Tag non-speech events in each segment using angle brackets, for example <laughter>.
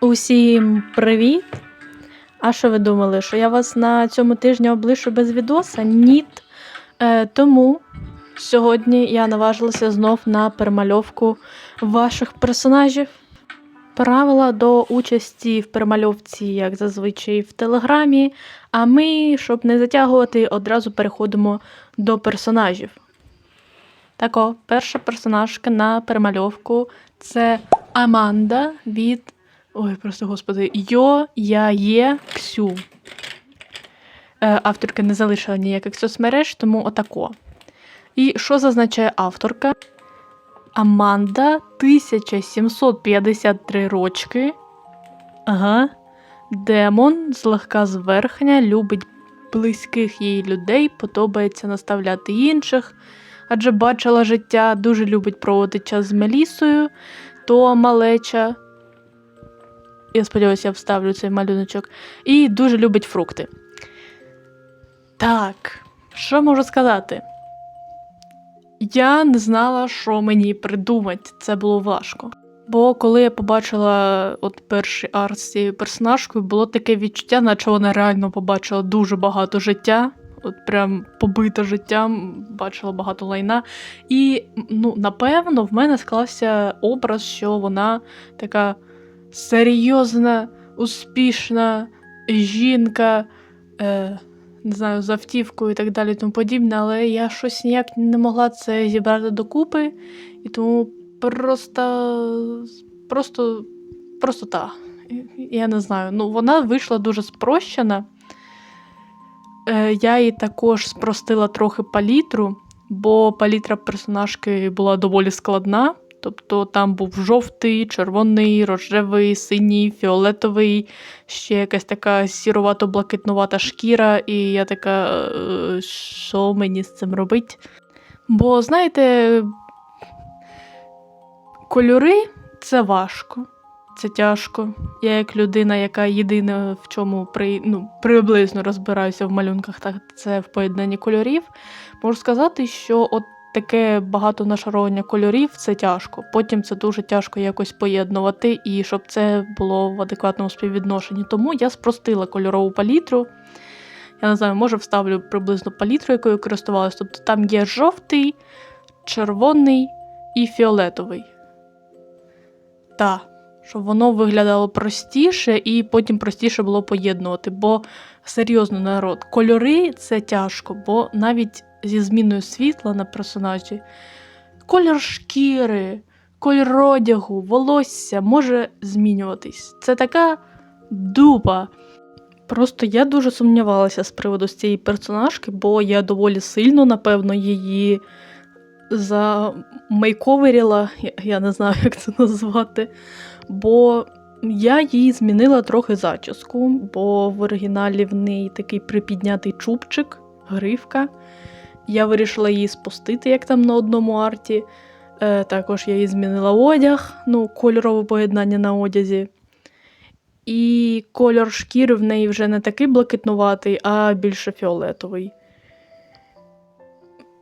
Усім привіт! А що ви думали, що я вас на цьому тижні облишу без відоса? Ні. Е, тому сьогодні я наважилася знов на перемальовку ваших персонажів. Правила до участі в перемальовці, як зазвичай, в Телеграмі. А ми, щоб не затягувати, одразу переходимо до персонажів. Так о, перша персонажка на перемальовку це Аманда від. Ой, просто господи, Йо, я є Ксю. Е, авторка не залишила ніяких соцмереж, тому отако. І що зазначає авторка? Аманда 1753 рочки. Ага. Демон, злегка зверхня, любить близьких їй людей, подобається наставляти інших, адже бачила життя, дуже любить проводити час з Мелісою, то малеча. Я сподіваюся, я вставлю цей малюночок. І дуже любить фрукти. Так, що можу сказати? Я не знала, що мені придумати. Це було важко. Бо коли я побачила от перший арт з цією персонажкою, було таке відчуття, наче вона реально побачила дуже багато життя. От прям побите життям, бачила багато лайна. І ну, напевно, в мене склався образ, що вона така серйозна, успішна жінка. Е, не знаю, з автівкою і так далі, тому подібне, але я щось ніяк не могла це зібрати докупи, і тому просто, просто, просто та. Я не знаю. Ну, вона вийшла дуже спрощена. Е, Я їй також спростила трохи палітру, бо палітра персонажки була доволі складна. Тобто там був жовтий, червоний, рожевий, синій, фіолетовий, ще якась така сірувато-блакитнувата шкіра, і я така, «Е, що мені з цим робить? Бо, знаєте, кольори це важко, це тяжко. Я як людина, яка єдина в чому при, ну, приблизно розбираюся в малюнках, так це в поєднанні кольорів, можу сказати, що от таке багато нашаровання кольорів це тяжко. Потім це дуже тяжко якось поєднувати, і щоб це було в адекватному співвідношенні. Тому я спростила кольорову палітру. Я не знаю, може вставлю приблизно палітру, якою користувалася. Тобто там є жовтий, червоний і фіолетовий. Так, щоб воно виглядало простіше, і потім простіше було поєднувати. Бо серйозно народ, кольори це тяжко, бо навіть зі зміною світла на персонажі, колір шкіри, колір одягу, волосся може змінюватись. Це така дупа. Просто я дуже сумнівалася з приводу цієї персонажки, бо я доволі сильно, напевно, її замейковеріла, я не знаю, як це назвати. Бо я їй змінила трохи зачіску, бо в оригіналі в неї такий припіднятий чубчик, гривка. Я вирішила її спустити, як там на одному арті. Е, Також я їй змінила одяг, ну, кольорове поєднання на одязі. І кольор шкіри в неї вже не такий блакитнуватий, а більше фіолетовий.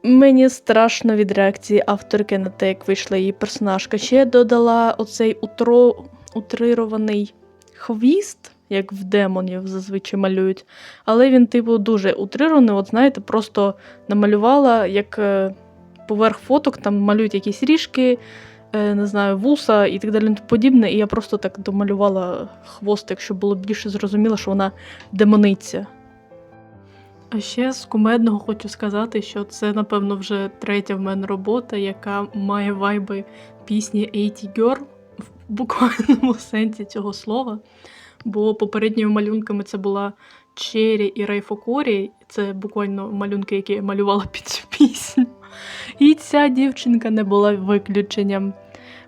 Мені страшно від реакції авторки на те, як вийшла її персонажка. Ще додала оцей утро... утрирований хвіст, як в демонів зазвичай малюють. Але він, типу, дуже утрирований. От знаєте, просто намалювала, як е, поверх фоток там малюють якісь ріжки, е, не знаю, вуса і так далі подібне. І я просто так домалювала хвостик, щоб було більше зрозуміло, що вона демониця. А ще з кумедного хочу сказати, що це, напевно, вже третя в мене робота, яка має вайби пісні 80 Girl в буквальному <laughs> сенсі цього слова. Бо попередніми малюнками це була Чері і Райфокорі. Це буквально малюнки, які я малювала під цю пісню. І ця дівчинка не була виключенням.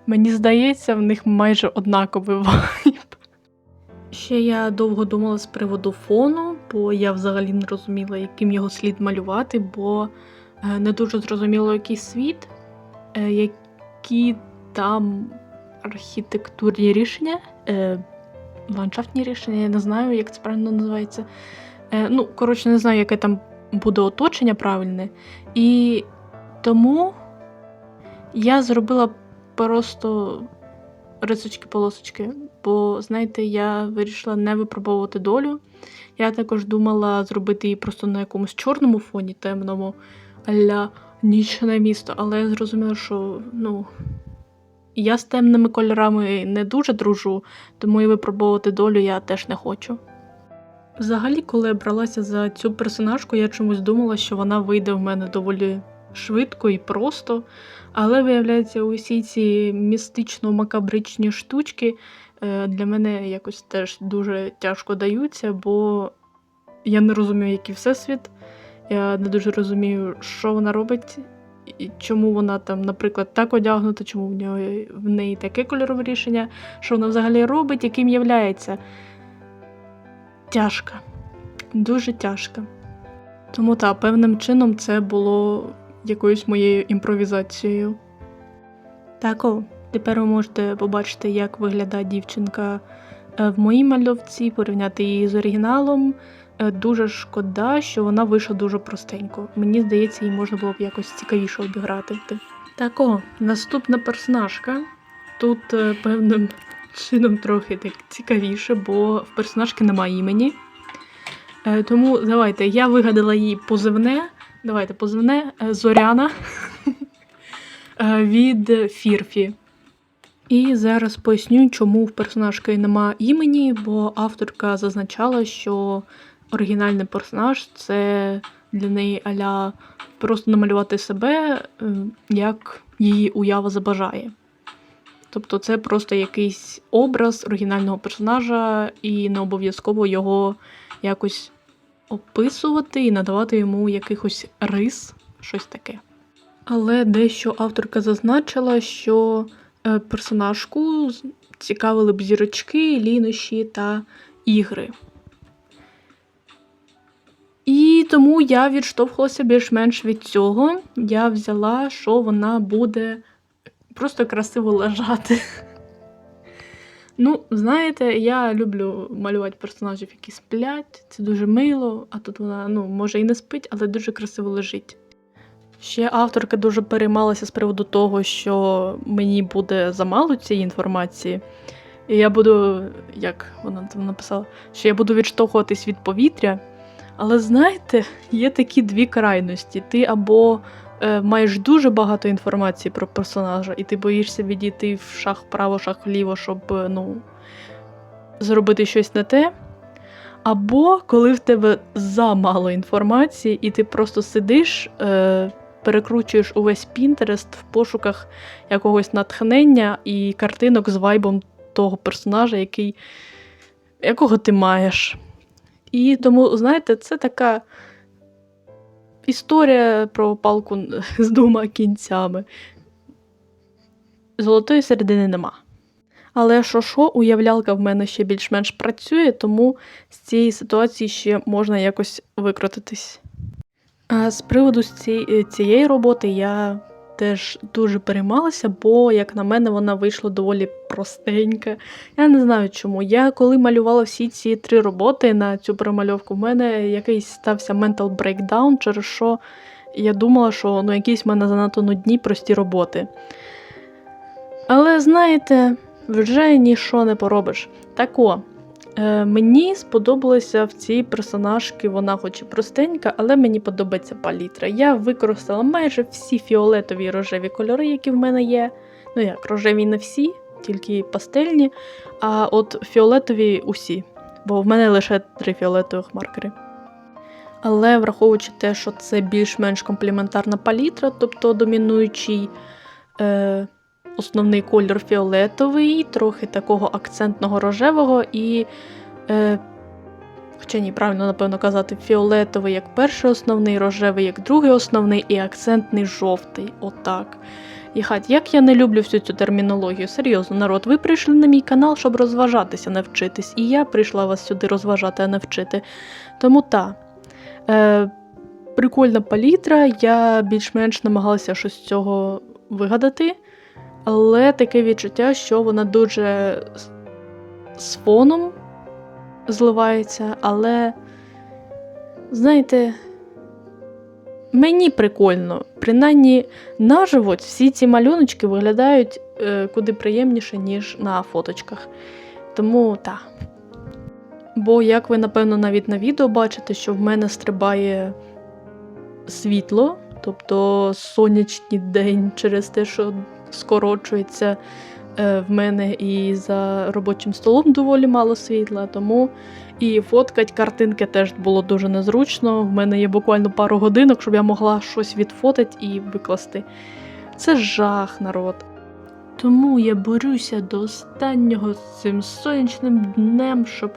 Мені здається, в них майже однаковий вайб. Ще я довго думала з приводу фону, бо я взагалі не розуміла, яким його слід малювати, бо е, не дуже зрозуміло, який світ, е, які там архітектурні рішення, е, ландшафтні рішення, я не знаю, як це правильно називається. Ну, коротше, не знаю, яке там буде оточення правильне. І тому я зробила просто рисочки-полосочки. Бо, знаєте, я вирішила не випробовувати долю. Я також думала зробити її просто на якомусь чорному фоні темному, аля нічне місто, але я зрозуміла, що ну, я з темними кольорами не дуже дружу, тому і випробовувати долю я теж не хочу. Взагалі, коли я бралася за цю персонажку, я чомусь думала, що вона вийде в мене доволі швидко і просто. Але виявляється, усі ці містично-макабричні штучки е, для мене якось теж дуже тяжко даються, бо я не розумію, який всесвіт. Я не дуже розумію, що вона робить, чому вона там, наприклад, так одягнута, чому в неї, в неї таке кольорове рішення, що вона взагалі робить, яким являється. Тяжко. Дуже тяжко. Тому так, певним чином це було якоюсь моєю імпровізацією. Так, о, тепер ви можете побачити, як виглядає дівчинка е, в моїй мальовці, порівняти її з оригіналом. Е, Дуже шкода, що вона вийшла дуже простенько. Мені здається, її можна було б якось цікавіше обіграти. Так, о, наступна персонажка. Тут е, певним <laughs> чином трохи так цікавіше, бо в персонажки немає імені. Е, Тому давайте, я вигадала її позивне. Давайте позивне Зоряна <laughs> від Фірфі. І зараз поясню, чому в персонажки нема імені, бо авторка зазначала, що оригінальний персонаж це для неї аля просто намалювати себе, е, як її уява забажає. Тобто це просто якийсь образ оригінального персонажа, і не обов'язково його якось описувати і надавати йому якихось рис, щось таке. Але дещо авторка зазначила, що е, персонажку цікавили б зірочки, лінощі та ігри. Тому я відштовхувалася більш-менш від цього. Я взяла, що вона буде просто красиво лежати. Ну, знаєте, я люблю малювати персонажів, які сплять. Це дуже мило, а тут вона, ну, може і не спить, але дуже красиво лежить. Ще авторка дуже переймалася з приводу того, що мені буде замало цієї інформації. І я буду, як вона там написала, що я буду відштовхуватись від повітря. Але знаєте, є такі дві крайності. Ти або е, маєш дуже багато інформації про персонажа, і ти боїшся відійти в шах вправо, шах вліво, щоб е, ну, зробити щось не те. Або коли в тебе замало інформації, і ти просто сидиш, е, перекручуєш увесь Пінтерест в пошуках якогось натхнення і картинок з вайбом того персонажа, який, якого ти маєш. І тому, знаєте, це така історія про палку <laughs> з двома кінцями. Золотої середини нема. Але що що, уявлялка в мене ще більш-менш працює, тому з цієї ситуації ще можна якось викрутитись. А з приводу ці- цієї роботи я теж дуже переймалася, бо, як на мене, вона вийшла доволі простенька. Я не знаю чому. Я коли малювала всі ці три роботи на цю промальовку, в мене якийсь стався mental breakdown, через що я думала, що ну, якісь в мене занадто нудні прості роботи. Але знаєте, вже нічого не поробиш. Так о, мені сподобалося в цій персонажки, вона хоч і простенька, але мені подобається палітра. Я використала майже всі фіолетові і рожеві кольори, які в мене є. Ну як, рожеві не всі, тільки пастельні, а от фіолетові усі, бо в мене лише три фіолетових маркери. Але враховуючи те, що це більш-менш комплементарна палітра, тобто домінуючий е, основний кольор фіолетовий, трохи такого акцентного рожевого і. Е, Хоча ні, правильно, напевно, казати, фіолетовий як перший основний, рожевий як другий основний і акцентний жовтий. Отак. І хать, як я не люблю всю цю термінологію. Серйозно, народ, ви прийшли на мій канал, щоб розважатися, не вчитись. І я прийшла вас сюди розважати, а не вчити. Тому та. Е, прикольна палітра, я більш-менш намагалася щось з цього вигадати. Але таке відчуття, що вона дуже з- фоном зливається, але, знаєте, мені прикольно. Принаймні, наживо всі ці малюночки виглядають е, куди приємніше, ніж на фоточках. Тому так. Бо, як ви, напевно, навіть на відео бачите, що в мене стрибає світло, тобто сонячний день через те, що скорочується е, в мене і за робочим столом доволі мало світла, тому і фоткати картинки теж було дуже незручно. В мене є буквально пару годинок, щоб я могла щось відфотити і викласти. Це жах, народ. Тому я борюся до останнього з цим сонячним днем, щоб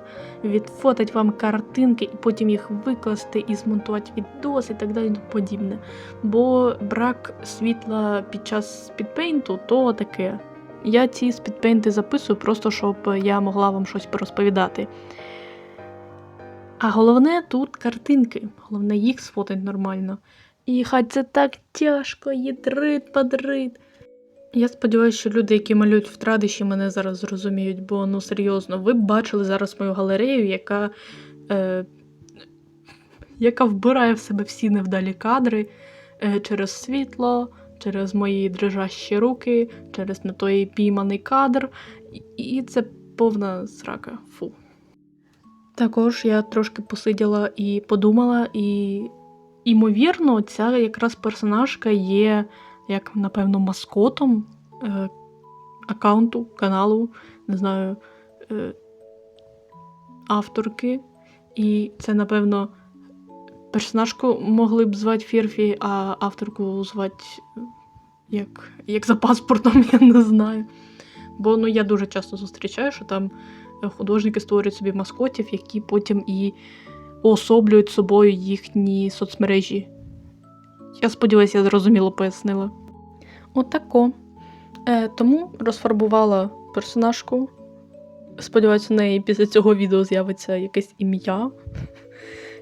відфотати вам картинки і потім їх викласти і змонтувати відос і так далі і тому подібне. Бо брак світла під час спідпейнту то таке. Я ці спідпейнти записую просто, щоб я могла вам щось порозповідати. А головне тут картинки. Головне їх сфотати нормально. І хай це так тяжко, їдрит, подрит. Я сподіваюся, що люди, які малюють в традиші, мене зараз зрозуміють, бо ну серйозно, ви б бачили зараз мою галерею, яка, е, яка вбирає в себе всі невдалі кадри е, через світло, через мої дрижащі руки, через не той пійманий кадр. І, це повна срака. Фу. Також я трошки посиділа і подумала, і, імовірно, ця якраз персонажка є як, напевно, маскотом е, аккаунту, каналу, не знаю, е, авторки. І це, напевно, персонажку могли б звати Фірфі, а авторку звати як, як за паспортом, <laughs> я не знаю. Бо ну, я дуже часто зустрічаю, що там художники створюють собі маскотів, які потім і уособлюють собою їхні соцмережі. Я сподіваюся, я зрозуміло пояснила. Отако. Е, тому розфарбувала персонажку. Сподіваюся, у неї після цього відео з'явиться якесь ім'я.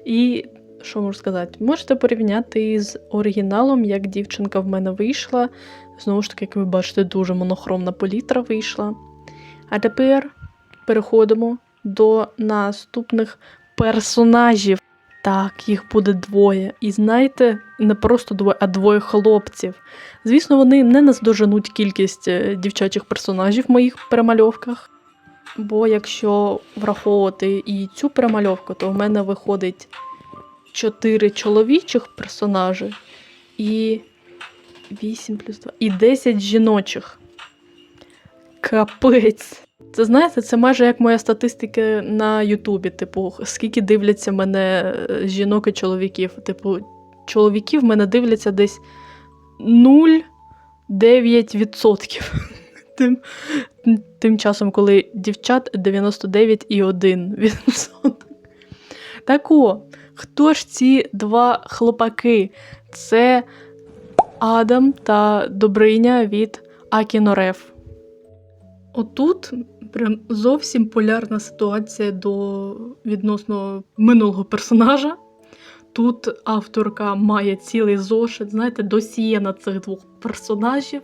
І що можу сказати? Можете порівняти з оригіналом, як дівчинка в мене вийшла. Знову ж таки, як ви бачите, дуже монохромна палітра вийшла. А тепер переходимо до наступних персонажів. Так, їх буде двоє. І знаєте, не просто двоє, а двоє хлопців. Звісно, вони не наздоженуть кількість е, дівчачих персонажів в моїх перемальовках. Бо якщо враховувати і цю перемальовку, то в мене виходить 4 чоловічих персонажі і 8 плюс 2, і 10 жіночих. Капець. Це знаєте, це майже як моя статистика на Ютубі. Типу, скільки дивляться мене е, жінок і чоловіків. Типу, чоловіків мене дивляться десь 0,9%. <laughs> Тим, тим часом, коли дівчат 99,1%. Так о, хто ж ці два хлопаки? Це Адам та Добриня від Акінореф. Отут прям зовсім полярна ситуація до відносно минулого персонажа. Тут авторка має цілий зошит, знаєте, досіє цих двох персонажів,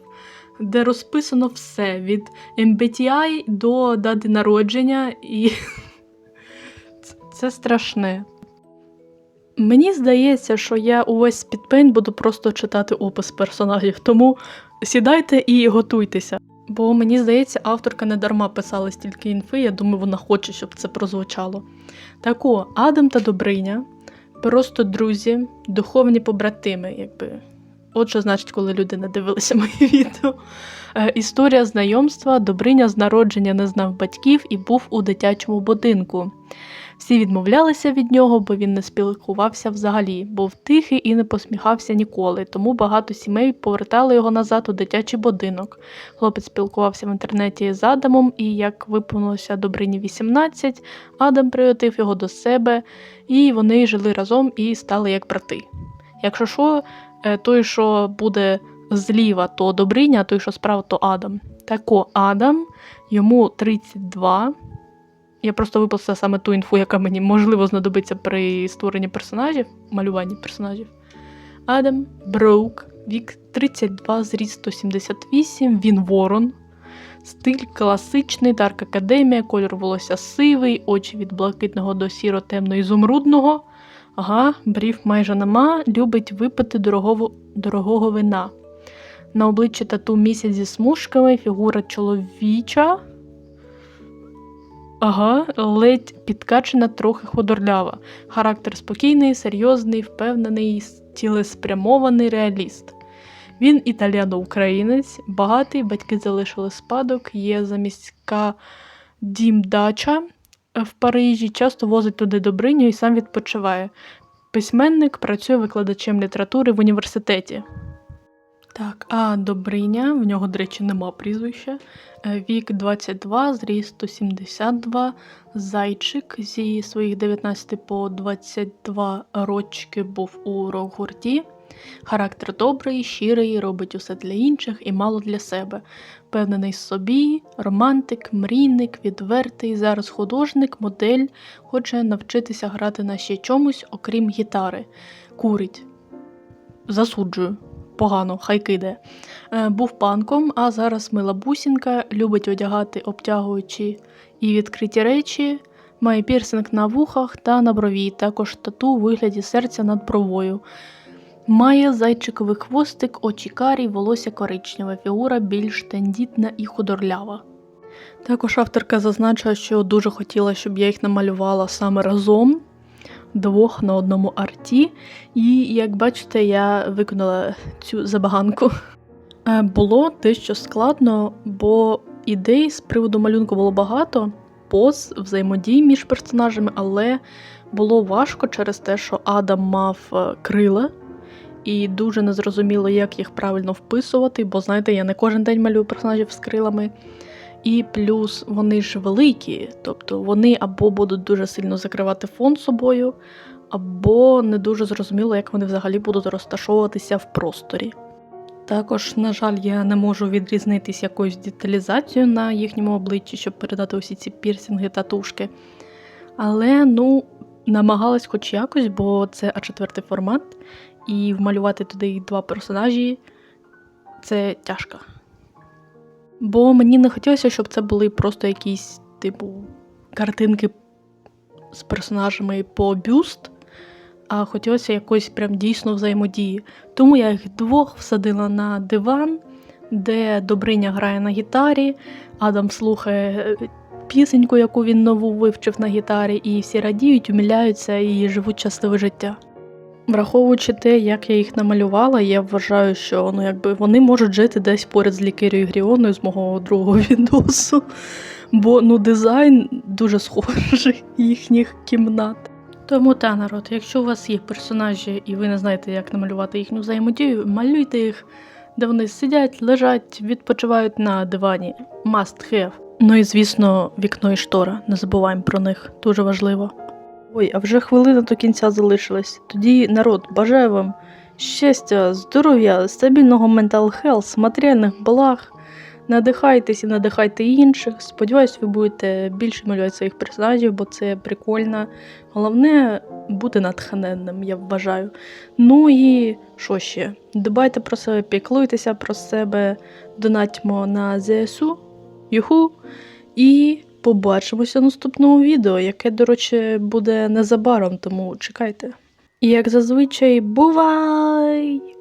де розписано все від MBTI до дати народження, і <laughs> це- страшне. Мені здається, що я увесь спідпейн буду просто читати опис персонажів, тому сідайте і готуйтеся. Бо мені здається, авторка не дарма писала стільки інфи, я думаю, вона хоче, щоб це прозвучало. Так о, Адам та Добриня просто друзі, духовні побратими, якби. От що значить, коли люди не дивилися <laughs> мої відео. Е, історія знайомства Добриня з народження не знав батьків і був у дитячому будинку. Всі відмовлялися від нього, бо він не спілкувався взагалі, був тихий і не посміхався ніколи, тому багато сімей повертали його назад у дитячий будинок. Хлопець спілкувався в інтернеті з Адамом, і як виповнилося Добрині 18, Адам приютив його до себе, і вони жили разом і стали як брати. Якщо що, е, той, що буде зліва, то Добриня, а той, що справа, то Адам. Тако Адам, йому 32. Я просто виписала саме ту інфу, яка мені можливо знадобиться при створенні персонажів, малюванні персонажів. Адам Броук, вік 32, зріст 178, він ворон. Стиль класичний, Дарк Академія, кольор волосся сивий, очі від блакитного до сіро-темно ізумрудного, Ага, брів майже нема, любить випити дорогого, дорогого вина. На обличчі тату місяць зі смужками, фігура чоловіча. Ага, ледь підкачена, трохи худорлява. Характер спокійний, серйозний, впевнений, цілеспрямований реаліст. Він італіано-українець, багатий, батьки залишили спадок, є заміська дім-дача в Парижі, часто возить туди Добриню і сам відпочиває. Письменник працює викладачем літератури в університеті. Так, а Добриня, в нього, до речі, нема прізвища. Е, Вік 22, зріст 172, зайчик зі своїх 19 по 22 рочки був у рок-гурті. Характер добрий, щирий, робить усе для інших і мало для себе. Впевнений собі, романтик, мрійник, відвертий, зараз художник, модель, хоче навчитися грати на ще чомусь, окрім гітари. Курить. Засуджую. Погано, хай киде. Е, був панком, а зараз мила бусінка, любить одягати обтягуючі і відкриті речі, має пірсинг на вухах та на брові, також тату у вигляді серця над бровою. Має зайчиковий хвостик, очі карі, волосся коричневе, фігура більш тендітна і худорлява. Також авторка зазначила, що дуже хотіла, щоб я їх намалювала саме разом, двох на одному арті. І, як бачите, я виконала цю забаганку. Е, Було дещо складно, бо ідей з приводу малюнку було багато, поз, взаємодій між персонажами, але було важко через те, що Адам мав е, крила, і дуже незрозуміло, як їх правильно вписувати, бо знаєте, я не кожен день малюю персонажів з крилами. І плюс вони ж великі, тобто вони або будуть дуже сильно закривати фон собою, або не дуже зрозуміло, як вони взагалі будуть розташовуватися в просторі. Також, на жаль, я не можу відрізнитись якоюсь деталізацією на їхньому обличчі, щоб передати усі ці пірсінги та тушки. Але ну, намагалась хоч якось, бо це А4 формат, і вмалювати туди два персонажі це тяжко. Бо мені не хотілося, щоб це були просто якісь, типу, картинки з персонажами по бюст, а хотілося якоїсь прям дійсно взаємодії. Тому я їх двох всадила на диван, де Добриня грає на гітарі, Адам слухає е, пісеньку, яку він нову вивчив на гітарі, і всі радіють, умиляються і живуть щасливе життя. Враховуючи те, як я їх намалювала, я вважаю, що ну, якби вони можуть жити десь поряд з лікарією Гріоною з мого другого <laughs> відосу. Бо ну, дизайн дуже схожий їхніх кімнат. Тому та народ, якщо у вас є персонажі і ви не знаєте, як намалювати їхню взаємодію, малюйте їх, де вони сидять, лежать, відпочивають на дивані. Must have. Ну і звісно, вікно і штора. Не забуваємо про них. Дуже важливо. Ой, а вже хвилина до кінця залишилась. Тоді, народ, бажаю вам щастя, здоров'я, стабільного mental health, матеріальних благ. Надихайтесь і надихайте інших. Сподіваюсь, ви будете більше малювати своїх персонажів, бо це прикольно. Головне бути натхненним, я вважаю. Ну і що ще? Дбайте про себе, піклуйтеся про себе, донатьмо на ЗСУ, юху. І побачимося в наступному відео, яке, до речі, буде незабаром, тому чекайте. І як зазвичай, бувай!